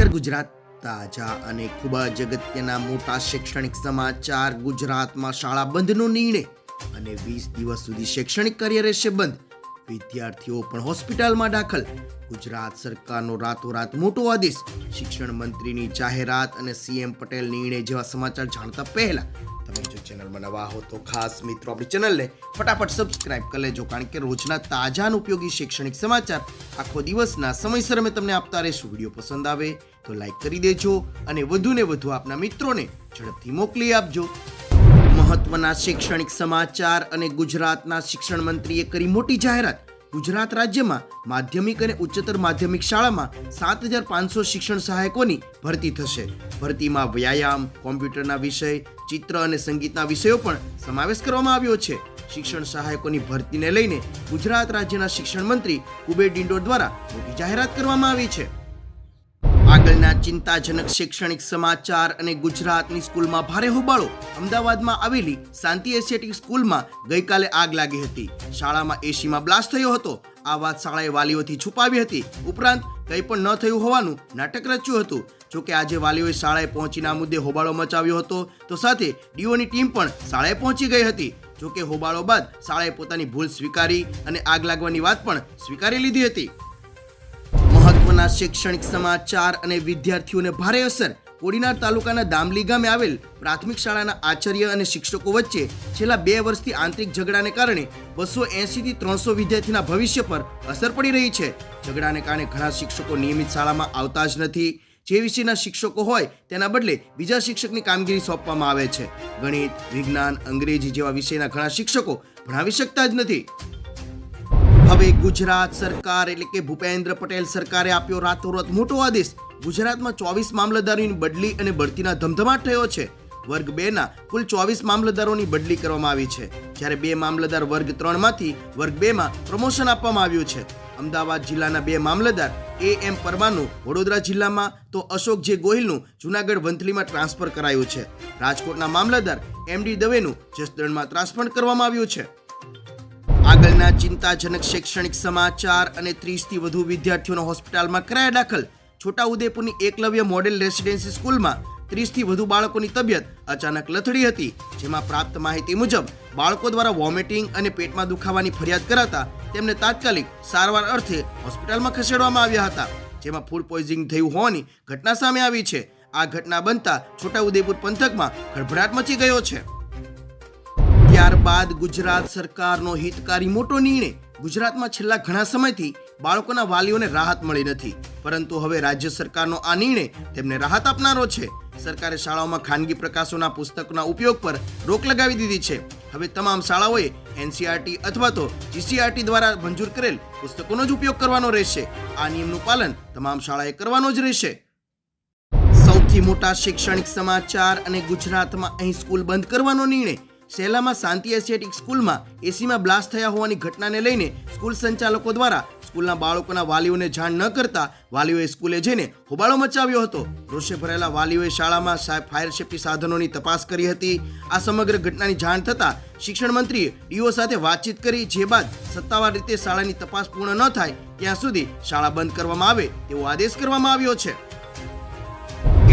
નમસ્કાર ગુજરાત તાજા અને ખૂબ જ અગત્યના મોટા શૈક્ષણિક સમાચાર ગુજરાતમાં શાળા બંધનો નિર્ણય અને વીસ દિવસ સુધી શૈક્ષણિક કાર્ય રહેશે બંધ. વિદ્યાર્થીઓ પણ હોસ્પિટલમાં દાખલ. ગુજરાત સરકારનો રાતોરાત મોટો આદેશ. શિક્ષણ મંત્રીની જાહેરાત અને સીએમ પટેલ નિર્ણય જેવા સમાચાર જાણતા પહેલા તમે જો ચેનલમાં નવા હો તો ખાસ મિત્રો આપણી ચેનલને ફટાફટ સબસ્ક્રાઇબ કરી લેજો, કારણ કે રોજના તાજા અને ઉપયોગી શૈક્ષણિક સમાચાર આખો દિવસના સમયસર અમે તમને આપતા રહીશું. વીડિયો પસંદ આવે તો લાઈક કરી દેજો અને વધુને વધુ આપના મિત્રોને ઝડપથી મોકલી આપજો. મહત્વના શૈક્ષણિક સમાચાર અને ગુજરાતના શિક્ષણ મંત્રીએ કરી મોટી જાહેરાત. ગુજરાત રાજ્યમાં માધ્યમિક અને ઉચ્ચતર માધ્યમિક શાળામાં સાત હજાર પાંચસો શિક્ષણ સહાયકોની ભરતી થશે. ભરતીમાં વ્યાયામ, કોમ્પ્યુટરના વિષય, ચિત્ર અને સંગીતના વિષયો પણ સમાવેશ કરવામાં આવ્યો છે. શિક્ષણ સહાયકોની ભરતીને લઈને ગુજરાત રાજ્યના શિક્ષણ મંત્રી કુબેર ડિંડોર દ્વારા મોટી જાહેરાત કરવામાં આવી છે. આગળના ચિંતાજનક શૈક્ષણિક સમાચાર અને ગુજરાતની સ્કૂલમાં ભારે હોબાળો. અમદાવાદમાં આવેલી શાંતિ એશિયાટિક સ્કૂલમાં ગઈકાલે આગ લાગી હતી. શાળામાં એસીમાં બ્લાસ્ટ થયો હતો. આ વાત શાળાએ વાલીઓથી છુપાવી હતી. ઉપરાંત, કંઈ પણ ન થયું હોવાનું નાટક રચ્યું હતું. જોકે આજે વાલીઓએ શાળાએ પહોંચીને મુદ્દે હોબાળો મચાવ્યો હતો, તો સાથે ડીઓની ટીમ પણ શાળાએ પહોંચી ગઈ હતી. જોકે હોબાળો બાદ શાળાએ પોતાની ભૂલ સ્વીકારી અને આગ લાગવાની વાત પણ સ્વીકારી લીધી હતી. મહત્વના શૈક્ષણિક સમાચાર અને વિદ્યાર્થીઓને ભારે અસર. કોડીનાર તાલુકાના દામલી ગામે આવેલ પ્રાથમિક શાળાના આચાર્ય અને શિક્ષકો વચ્ચે છેલ્લા બે વર્ષથી આંતરિક ઝઘડાને કારણે બસો એંશીથી ત્રણસો વિદ્યાર્થીના ભવિષ્ય પર અસર પડી રહી છે. ઝઘડાને કારણે ઘણા શિક્ષકો નિયમિત શાળામાં આવતા જ નથી. જે વિષયના શિક્ષકો હોય તેના બદલે બીજા શિક્ષકની કામગીરી સોંપવામાં આવે છે. ગણિત, વિજ્ઞાન, અંગ્રેજી જેવા વિષયના ઘણા શિક્ષકો ભણાવી શકતા જ નથી. હવે ગુજરાત સરકાર એટલે કે ભૂપેન્દ્ર પટેલ સરકારે આપ્યો રાતોરાત મોટો આદેશ. ગુજરાતમાં ચોવીસ મામલતદારોની બદલી અને બઢતીના ધમધમાટ થયો છે. વર્ગ બે ના કુલ ચોવીસ મામલતદારોની બદલી કરવામાં આવી છે. જ્યારે બે મામલતદાર વર્ગ ત્રણમાંથી વર્ગ બે માં પ્રમોશન આપવામાં આવ્યું છે. અમદાવાદ જિલ્લાના બે મામલતદાર એ એમ પરમાનું વડોદરા જિલ્લામાં તો અશોક જે ગોહિલનું, જુનાગઢ વંથલીમાં ટ્રાન્સફર કરાયું છે. રાજકોટના મામલતદાર એમડી દવેનું જસદણમાં ટ્રાન્સફર કરવામાં આવ્યું છે. આગળના ચિંતાજનક શૈક્ષણિક સમાચાર અને ત્રીસથી વધુ વિદ્યાર્થીઓનો હોસ્પિટલમાં કરાયા દાખલ. છોટાઉદેપુરની એકલવ્ય મોડેલ રેસિડેન્સી સ્કૂલમાં ત્રીસથી વધુ બાળકોની તબિયત અચાનક લથડી હતી, જેમાં પ્રાપ્ત માહિતી મુજબ બાળકો દ્વારા વોમિટિંગ અને પેટમાં દુખાવાની ફરિયાદ કરાતા તેમને તાત્કાલિક સારવાર અર્થે હોસ્પિટલમાં ખસેડવામાં આવ્યા હતા, જેમાં ફૂડ પોઈઝનિંગ થયું હોવાની ઘટના સામે આવી છે. આ ઘટના બનતા છોટાઉદેપુર પંથકમાં ગડભડાટ મચી ગયો છે. ત્યારબાદ ગુજરાત સરકારનો હિતકારી મોટો નિર્ણય. ગુજરાતમાં છેલ્લા ઘણા સમયથી બાળકોના વાલીઓને રાહત મળી નથી. પરંતુ હવે રાજ્ય સરકારનો આ નિર્ણય તેમને રાહત આપનારો છે. સરકારે શાળાઓમાં ખાનગી પ્રકાશોના પુસ્તકોના ઉપયોગ પર રોક લગાવી દીધી છે. હવે તમામ શાળાઓએ એનસીઆરટી અથવા તો જીસીઆરટી દ્વારા મંજૂર કરેલ પુસ્તકોનો જ ઉપયોગ કરવાનો રહેશે. આ નિયમનું પાલન તમામ શાળાએ કરવાનો જ રહેશે. સૌથી મોટા શૈક્ષણિક સમાચાર અને ગુજરાતમાં અહીં સ્કૂલ બંધ કરવાનો નિર્ણય. શેલામાં શાંતિ એશિયાટિક સ્કૂલમાં એસીમાં બ્લાસ્ટ થયા હોવાની ઘટનાને લઈને સ્કૂલ સંચાલકો દ્વારા સ્કૂલના બાળકોના વાલીઓને જાણ ન કરતા વાલીઓએ સ્કૂલે જઈને હોબાળો મચાવ્યો હતો. રોષે ભરેલા વાલીઓએ શાળામાં ફાયર સેફ્ટી સાધનોની તપાસ કરી હતી. આ સમગ્ર ઘટનાની જાણ થતાં શિક્ષણ મંત્રીએ ડીઓ સાથે વાતચીત કરી જે બાદ સત્તાવાર રીતે શાળાની તપાસ પૂર્ણ ન થાય ત્યાં સુધી શાળા બંધ કરવામાં આવે તેવો આદેશ કરવામાં આવ્યો છે.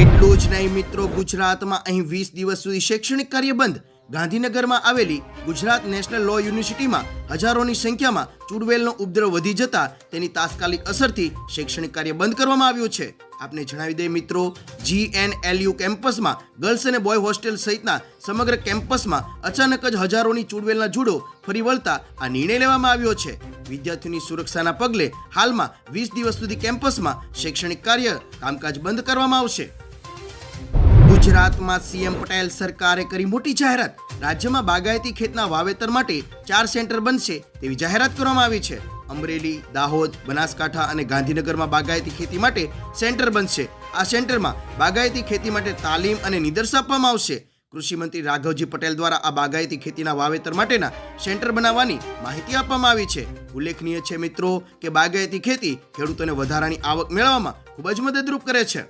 એટલું જ નહીં મિત્રો, ગુજરાતમાં અહીં વીસ દિવસ સુધી શૈક્ષણિક કાર્ય બંધ. ગાંધીનગરમાં આવેલી ગુજરાત નેશનલ લો યુનિવર્સિટીમાં હજારોની સંખ્યામાં ચૂડવેલનો ઉપદ્રવ વધી જતા તેની તાત્કાલિક અસરથી શૈક્ષણિક કાર્ય બંધ કરવામાં આવ્યું છે. આપને જણાવી દઈએ મિત્રો જી એન એલ યુ કેમ્પસમાં ગર્લ્સ અને બોય હોસ્ટેલ સહિતના સમગ્ર કેમ્પસમાં અચાનક જ હજારોની ચૂડવેલના જુડો ફરી વળતા આ નિર્ણય લેવામાં આવ્યો છે. વિદ્યાર્થીઓની સુરક્ષાના પગલે હાલમાં વીસ દિવસ સુધી કેમ્પસમાં શૈક્ષણિક કાર્ય કામકાજ બંધ કરવામાં આવશે. ગુજરાતમાં સીએમ પટેલ સરકારે કરી મોટી જાહેરાત. રાજ્યમાં બાગાયતી ખેતના વાવેતર માટે ચાર સેન્ટર બનશે તેવી જાહેરાત કરવામાં આવી છે. અમરેલી, દાહોદ, બનાસકાંઠા અને ગાંધીનગરમાં બાગાયતી ખેતી માટે સેન્ટર બનશે. આ સેન્ટરમાં બાગાયતી ખેતી માટે તાલીમ અને નિદર્શ આપવામાં આવશે. કૃષિમંત્રી રાઘવજી પટેલ દ્વારા આ બાગાયતી ખેતીના વાવેતર માટેના સેન્ટર બનાવવાની માહિતી આપવામાં આવી છે. ઉલ્લેખનીય છે મિત્રો કે બાગાયતી ખેતી ખેડૂતોને વધારાની આવક મેળવવામાં ખૂબ જ મદદરૂપ કરે છે.